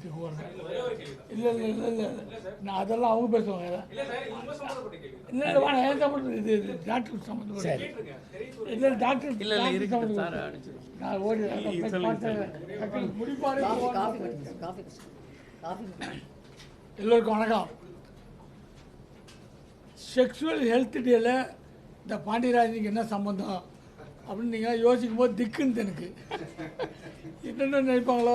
பேசிட்டு போகிறேன் இல்லை இல்லை இல்லை இல்லை. நான் அதெல்லாம் அவங்க பேசுவாங்க. இல்லை இல்லை வேணாம் ஏன் சம்மந்தம் இது இது டாக்டர் சம்மந்தப்பட்ட இல்லை டாக்டர் இல்லை இல்லை இருக்கு நான் ஓடி குடிங்க எல்லோருக்கும் வணக்கம். செக்ஷுவல் ஹெல்த் டேல இந்த பாண்டியராஜனுக்கு என்ன சம்மந்தம் அப்படின்னு நீங்கள் யோசிக்கும் போது திக்குன்னு எனக்கு. என்னென்ன நினைப்பாங்களோ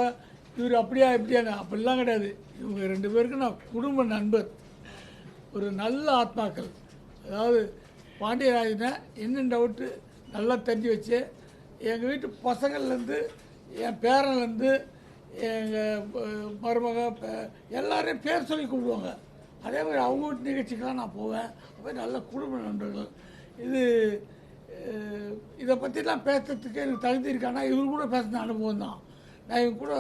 இவர் அப்படியா இப்படியாங்க அப்படிலாம் கிடையாது. இவங்க ரெண்டு பேருக்கும் நான் குடும்ப நண்பர். ஒரு நல்ல ஆத்மாக்கள். அதாவது பாண்டியராஜனை என்ன டவுட்டு நல்லா தெரிஞ்சு வச்சு எங்கள் வீட்டு பசங்கள்லேருந்து என் பேரன்லேருந்து எங்கள் மருமக எல்லாரையும் பேர் சொல்லி கூப்பிடுவாங்க. அதே மாதிரி அவங்க வீட்டு நிகழ்ச்சிக்கெல்லாம் நான் போவேன். அப்போ நல்ல குடும்ப நண்பர்கள். இது இதை பற்றிலாம் பேசுறதுக்கு எனக்கு தகுதி இருக்கானா இவர் கூட பேசின அனுபவம் தான் நான் இவங்க கூட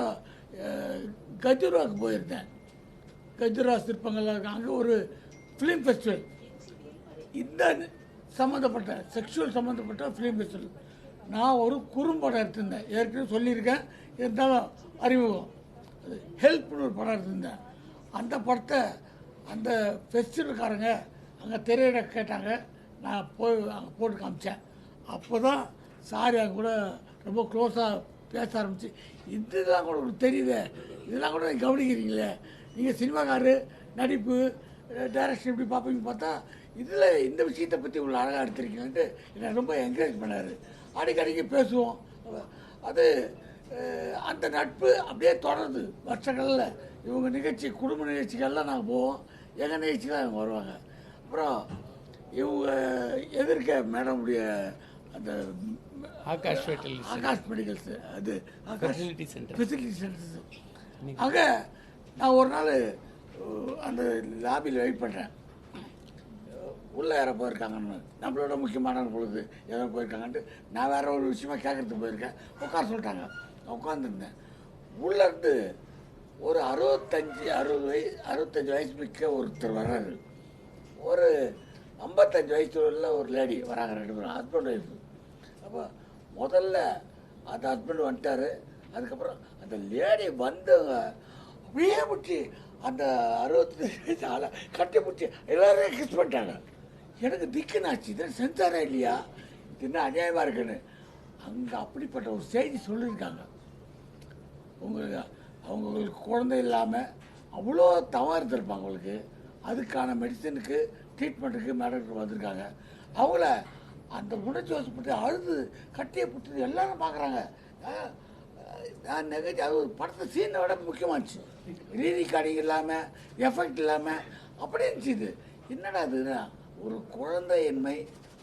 கஜுராவுக்கு போயிருந்தேன். கஜுரா சிற்பங்கள்லாம் இருக்கு அங்கே ஒரு ஃபிலிம் ஃபெஸ்டிவல் இந்த சம்மந்தப்பட்ட செக்ஷுவல் சம்மந்தப்பட்ட ஃபிலிம் ஃபெஸ்டிவல் நான் ஒரு குறும்படம் எடுத்திருந்தேன். ஏற்கனவே சொல்லியிருக்கேன். இருந்தாலும் அறிமுகம். ஹெல்ப்னு ஒரு படம் எடுத்திருந்தேன். அந்த படத்தை அந்த ஃபெஸ்டிவல்காரங்க அங்கே திரையிட கேட்டாங்க. நான் போய் அங்கே போட்டு காமிச்சேன். அப்போ தான் சாரி அங்கே கூட ரொம்ப க்ளோஸாக பேச ஆரம்பிச்சு இதெல்லாம் கூட உங்களுக்கு தெரியுதே இதெல்லாம் கூட நீங்கள் கவனிக்கிறீங்களே நீங்கள் சினிமாக்காரு நடிப்பு டைரக்ஷன் இப்படி பார்ப்பீங்க பார்த்தா இதில் இந்த விஷயத்தை பற்றி உங்களை அழகாக எடுத்திருக்கீங்கன்ட்டு என்னை ரொம்ப என்கரேஜ் பண்ணார். அடிக்கடிக்கு பேசுவோம். அது அந்த நட்பு அப்படியே தொடருது. வருஷங்களில் இவங்க நிகழ்ச்சி குடும்ப நிகழ்ச்சிகள்லாம் நாங்கள் போவோம். எங்கள் தான் இவங்க வருவாங்க. அப்புறம் இவங்க எதிர்க்க மேடமுடைய அந்த ஆகாஷ் ஆகாஷ் மெடிக்கல்ஸ் அது Akash fertility centre facility centres அங்கே நான் ஒரு நாள் அந்த லாபியில் வெயிட் பண்ணுறேன் உள்ளே யாரோ போயிருக்காங்கன்னு. நம்மளோட முக்கியமான பொழுது யாரோ போயிருக்காங்கன்ட்டு நான் வேற ஒரு விஷயமா கேட்கறதுக்கு போயிருக்கேன். உட்கார சொல்லிட்டாங்க. உட்காந்துருந்தேன் உள்ளேருந்து ஒரு அறுபத்தஞ்சு அறுபது வயசு அறுபத்தஞ்சு வயசு மிக்க ஒருத்தர் வர்றாரு. ஒரு ஐம்பத்தஞ்சு வயசு உள்ள ஒரு லேடி வராங்க ரெண்டு பேரும் ஹஸ்பண்ட் ஒய்ஃபு அப்போ முதல்ல அந்த ஹஸ்பண்ட் வந்துட்டாரு. அதுக்கப்புறம் அந்த லேடி வந்தவங்க அப்படியே முடிச்சு அந்த அறுபத்தஞ்சு வயசு ஆளை கட்டி பிடிச்சி எல்லாரையும் கிஸ் பண்ணிட்டாங்க. எனக்கு திக்குனாச்சு. இதை செஞ்சாரா இல்லையா? இது என்ன அநியாயமாக இருக்குன்னு. அங்கே அப்படிப்பட்ட ஒரு செய்தி சொல்லியிருக்காங்க. உங்களுக்கு அவங்களுக்கு குழந்தை இல்லாமல் அவ்வளோ தவறு இருந்திருப்பாங்க அவங்களுக்கு அதுக்கான மெடிசனுக்கு ட்ரீட்மெண்ட்டுக்கு மேடம் வந்திருக்காங்க. அவங்கள அந்த உணர்ச்சி வசப்பட்டு அழுது கட்டியை புட்டு எல்லாரும் பார்க்குறாங்க. நான் நிகழ்ச்சி அது ஒரு படத்தை சீனை விட முக்கியமாச்சு. ரீதி கார்டிங் இல்லாமல் எஃபெக்ட் இல்லாமல் அப்படியே இருந்துச்சு இது. என்னடா இதுன்னா ஒரு குழந்தையின்மை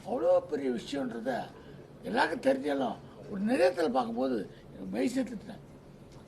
அவ்வளோ பெரிய விஷயன்றத எல்லாருக்கும் தெரிஞ்சாலும் ஒரு நிலையத்தில் பார்க்கும்போது எனக்கு மெய் சேர்த்துட்டேன்